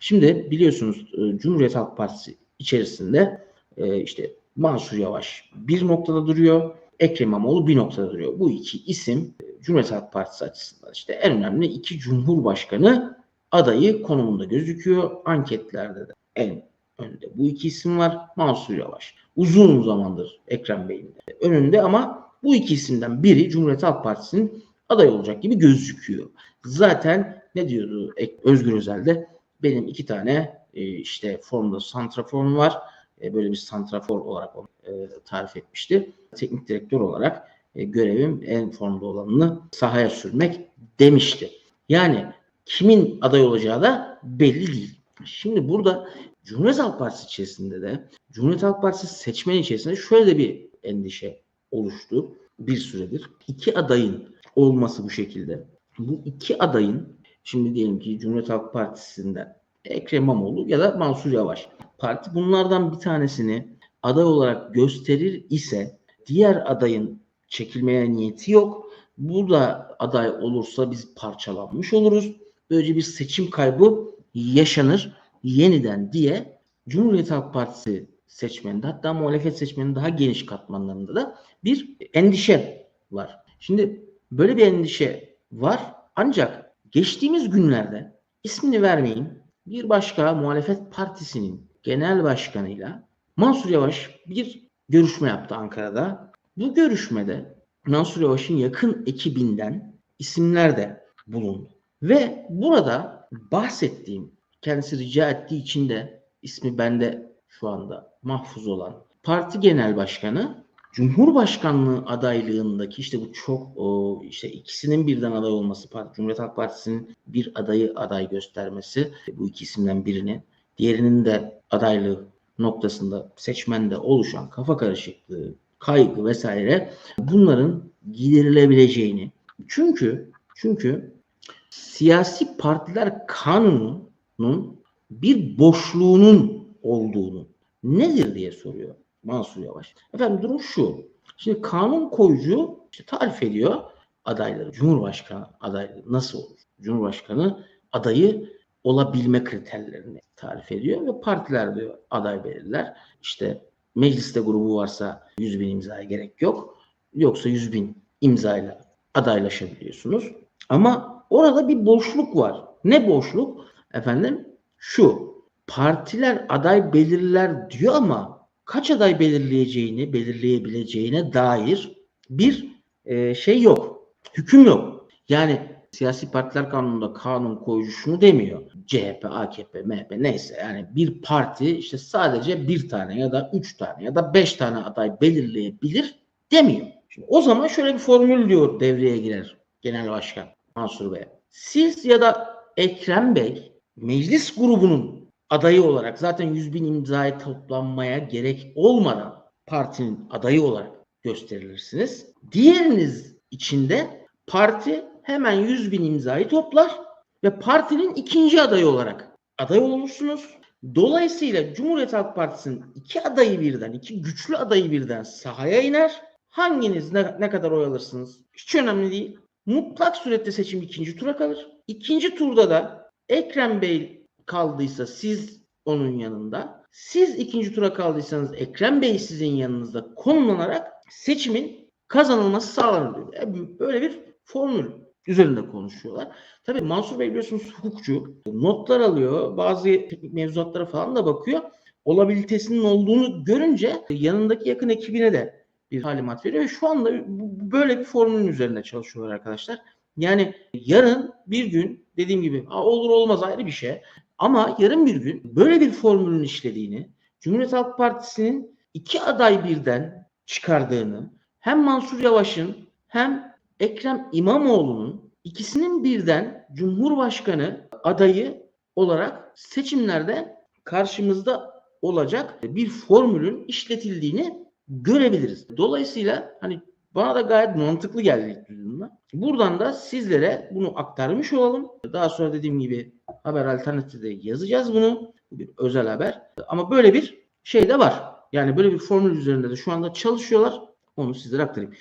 Şimdi biliyorsunuz e, Cumhuriyet Halk Partisi içerisinde e, işte Mansur Yavaş bir noktada duruyor. Ekrem İmamoğlu bir noktada duruyor. Bu iki isim e, Cumhuriyet Halk Partisi açısından işte en önemli iki Cumhurbaşkanı adayı konumunda gözüküyor. Anketlerde de en önde bu iki isim var. Mansur Yavaş. Uzun zamandır Ekrem Bey'in de önünde ama bu iki isimden biri Cumhuriyet Halk Partisi'nin aday olacak gibi gözüküyor. Zaten ne diyordu Özgür Özel'de? Benim iki tane e, işte formda santraforum var. E, böyle bir santrafor olarak e, tarif etmişti. Teknik direktör olarak e, görevim en formda olanını sahaya sürmek demişti. Yani kimin aday olacağı da belli değil. Şimdi burada Cumhuriyet Halk Partisi içerisinde de Cumhuriyet Halk Partisi seçmeni içerisinde şöyle de bir endişe oluştu bir süredir. İki adayın olması bu şekilde. Bu iki adayın şimdi diyelim ki Cumhuriyet Halk Partisi'nden Ekrem İmamoğlu ya da Mansur Yavaş. Parti bunlardan bir tanesini aday olarak gösterir ise diğer adayın çekilmeye niyeti yok. Bu da aday olursa biz parçalanmış oluruz. Böylece bir seçim kaybı yaşanır yeniden diye Cumhuriyet Halk Partisi seçmeninde hatta muhalefet seçmeninin daha geniş katmanlarında da bir endişe var. Şimdi böyle bir endişe var ancak geçtiğimiz günlerde ismini vermeyeyim bir başka muhalefet partisinin genel başkanıyla Mansur Yavaş bir görüşme yaptı Ankara'da. Bu görüşmede Mansur Yavaş'ın yakın ekibinden isimler de bulundu. Ve burada bahsettiğim kendisi rica ettiği için de ismi bende şu anda mahfuz olan parti genel başkanı Cumhurbaşkanlığı adaylığındaki işte bu çok o işte ikisinin birden aday olması Cumhuriyet Halk Partisi'nin bir adayı aday göstermesi bu iki isimden birini. Diğerinin de adaylığı noktasında seçmende oluşan kafa karışıklığı, kaygı vesaire bunların giderilebileceğini çünkü çünkü siyasi partiler kanununun bir boşluğunun olduğunu nedir diye soruyor Mansur Yavaş. Efendim durum şu. Şimdi kanun koyucu işte tarif ediyor adayları. Cumhurbaşkanı adayları nasıl olur? Cumhurbaşkanı adayı olabilme kriterlerini tarif ediyor ve partiler diyor aday belirler. İşte mecliste grubu varsa 100 bin imzaya gerek yok. Yoksa 100 bin imzayla adaylaşabiliyorsunuz. Ama orada bir boşluk var. Ne boşluk? Efendim şu partiler aday belirler diyor ama kaç aday belirleyeceğini, belirleyebileceğine dair bir e, şey yok. Hüküm yok. Yani siyasi partiler kanununda kanun koyucu şunu demiyor. CHP, AKP, MHP neyse yani bir parti işte sadece bir tane ya da üç tane ya da beş tane aday belirleyebilir demiyor. Şimdi o zaman şöyle bir formül diyor devreye girer Genel Başkan Mansur Bey. Siz ya da Ekrem Bey meclis grubunun adayı olarak zaten 100 bin imzayı toplanmaya gerek olmadan partinin adayı olarak gösterilirsiniz. Diğeriniz içinde parti hemen 100 bin imzayı toplar ve partinin ikinci adayı olarak aday olursunuz. Dolayısıyla Cumhuriyet Halk Partisi'nin iki adayı birden, iki güçlü adayı birden sahaya iner. Hanginiz ne, ne kadar oy alırsınız? Hiç önemli değil. Mutlak surette seçim ikinci tura kalır. İkinci turda da Ekrem Bey kaldıysa siz onun yanında. Siz ikinci tura kaldıysanız Ekrem Bey sizin yanınızda konumlanarak seçimin kazanılması sağlanır diyor. E, Böyle bir formül üzerinde konuşuyorlar. Tabii Mansur Bey biliyorsunuz hukukçu. Notlar alıyor. Bazı mevzuatlara falan da bakıyor. Olabilitesinin olduğunu görünce yanındaki yakın ekibine de bir talimat veriyor. Ve şu anda böyle bir formülün üzerinde çalışıyorlar arkadaşlar. Yani yarın bir gün dediğim gibi "Aa, olur olmaz ayrı bir şey. Ama yarın bir gün böyle bir formülün işlediğini, Cumhuriyet Halk Partisi'nin iki aday birden çıkardığını, hem Mansur Yavaş'ın hem Ekrem İmamoğlu'nun ikisinin birden Cumhurbaşkanı adayı olarak seçimlerde karşımızda olacak bir formülün işletildiğini görebiliriz. Dolayısıyla hani bana da gayet mantıklı geldi ilk duyduğumda. Buradan da sizlere bunu aktarmış olalım. Daha sonra dediğim gibi haber alternatifte yazacağız bunu. Bu bir özel haber. Ama böyle bir şey de var. Yani böyle bir formül üzerinde de şu anda çalışıyorlar. Onu sizlere aktarayım.